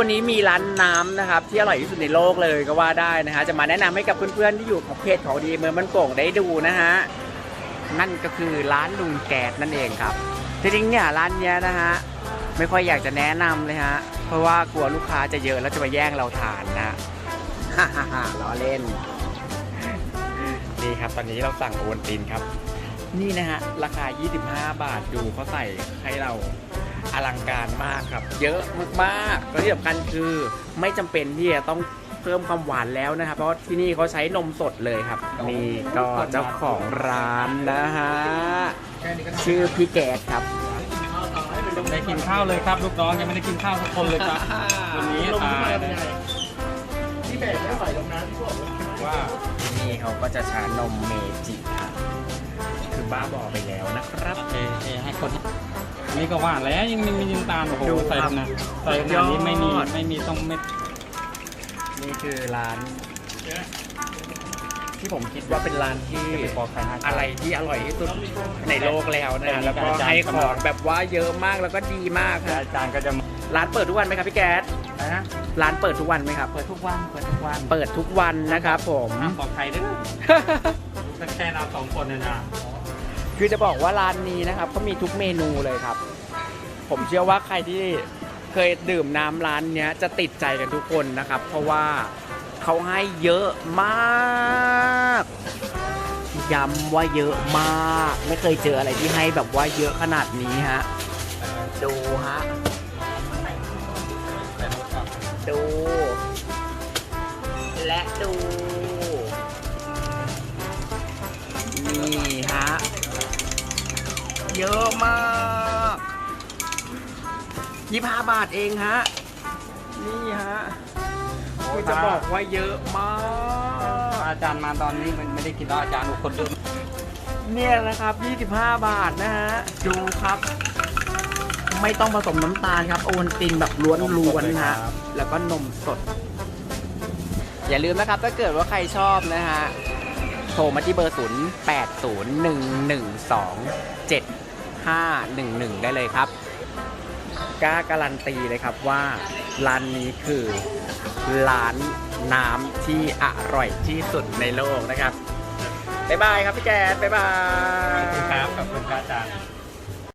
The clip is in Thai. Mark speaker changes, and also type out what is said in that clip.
Speaker 1: วันนี้มีร้านน้ำนะครับที่อร่อยที่สุดในโลกเลยก็ว่าได้นะฮะจะมาแนะนำให้กับเพื่อนๆที่อยู่ของเพจของดีเมืองมันโป่งได้ดูนะฮะนั่นก็คือร้านลุงแกดนั่นเองครับจริงๆเนี่ยร้านเนี้ยนะฮะไม่ค่อยอยากจะแนะนำเลยฮะเพราะว่ากลัวลูกค้าจะเยอะแล้วจะมาแย่งเราทานนะฮ่าฮ่าฮ่าล้อเล่นนี่ครับตอนนี้เราสั่งโอวัลตินครับ นี่นะฮะราคา 25 บาทดูเขาใส่ให้เรา อลังการมากครับ เยอะมากๆแล้วที่สำคัญคือไม่จำเป็นที่จะต้องเพิ่มความหวานแล้วนะครับ เพราะที่นี่เขาใช้นมสดเลยครับนี่ก็เจ้าของร้านนะฮะชื่อพี่แกดครับ
Speaker 2: ได้กินข้าวเลยครับลูกน้องยังไม่ได้กินข้าวทุกคนเลยครับ วันนี้ตายนะ
Speaker 3: ที่แบบไม่ใส่ลงน้ำที่บอกว่า
Speaker 2: ว่า
Speaker 1: ที่นี่เขาก็จะใช้นมเมจิครับคือบ้าบอไปแล้วนะครับ
Speaker 2: เอเอให้คนอั นนี้ก็ว่าแล้วยังมีมีน้ำตาลโอ้โห
Speaker 1: ดู
Speaker 2: ใส่
Speaker 1: ครับ
Speaker 2: นะใส่ขนาดนี้ไม่มีไม่มีต้องเม็ด
Speaker 1: นี่คือร้าน ที่ผมคิดว่าเป็นร้านที่
Speaker 2: จะไปบอกใครให้
Speaker 1: อะไรที่อร่อยที่สุดในโลกแล้วนะ แล้วก็ให้ของแบบว่าเยอะมากแล้วก็ดีมากครับ
Speaker 2: อาจารย์ก็จะมา
Speaker 1: ร้านเปิดทุกวันไหมครับพี่แก๊ส
Speaker 2: นะ
Speaker 1: ร้านเปิดทุกวันไหมครับ
Speaker 2: เปิดทุกวันเปิดทุกวัน
Speaker 1: เปิดทุกวันนะครับผม
Speaker 2: ห้ามบอกใครด้วยก็แค่เราสองคนเนี่ยนะ
Speaker 1: คือจะบอกว่าร้านนี้นะครับเขามีทุกเมนูเลยครับ ผมเชื่อว่าใครที่เคยดื่มน้ำร้านเนี้ยจะติดใจกันทุกคนนะครับ เพราะว่าเขาให้เยอะมากย้ำว่าเยอะมาก ไม่เคยเจออะไรที่ให้แบบว่าเยอะขนาดนี้ฮะดูฮะดู และดู เยอะมากยี่ห้าบาทเองฮะ นี่ฮะคือจะบอกว่าเยอะมาก
Speaker 2: อาจารย์มาตอนนี้มันไม่ได้กินแล้วอาจารย์ทุกคนดื่ม
Speaker 1: เนี่ยนะครับ 25 บาทนะฮะ ดูครับ ไม่ต้องผสมน้ำตาลครับ โอวัลตินแบบล้วนๆฮะ แล้วก็นมสด อย่าลืมนะครับ ถ้าเกิดว่าใครชอบนะฮะ โทรมาที่เบอร์ 0 8 0 1 1 2 7 5 1 1 ได้เลยครับกล้าการันตีเลยครับว่าร้านนี้คือร้านน้ำที่อร่อยที่สุดในโลกนะครับบ๊ายบายครับพี่แกนบ๊ายบา
Speaker 2: ขอบคุณครับขอบคุณครับอาจารย์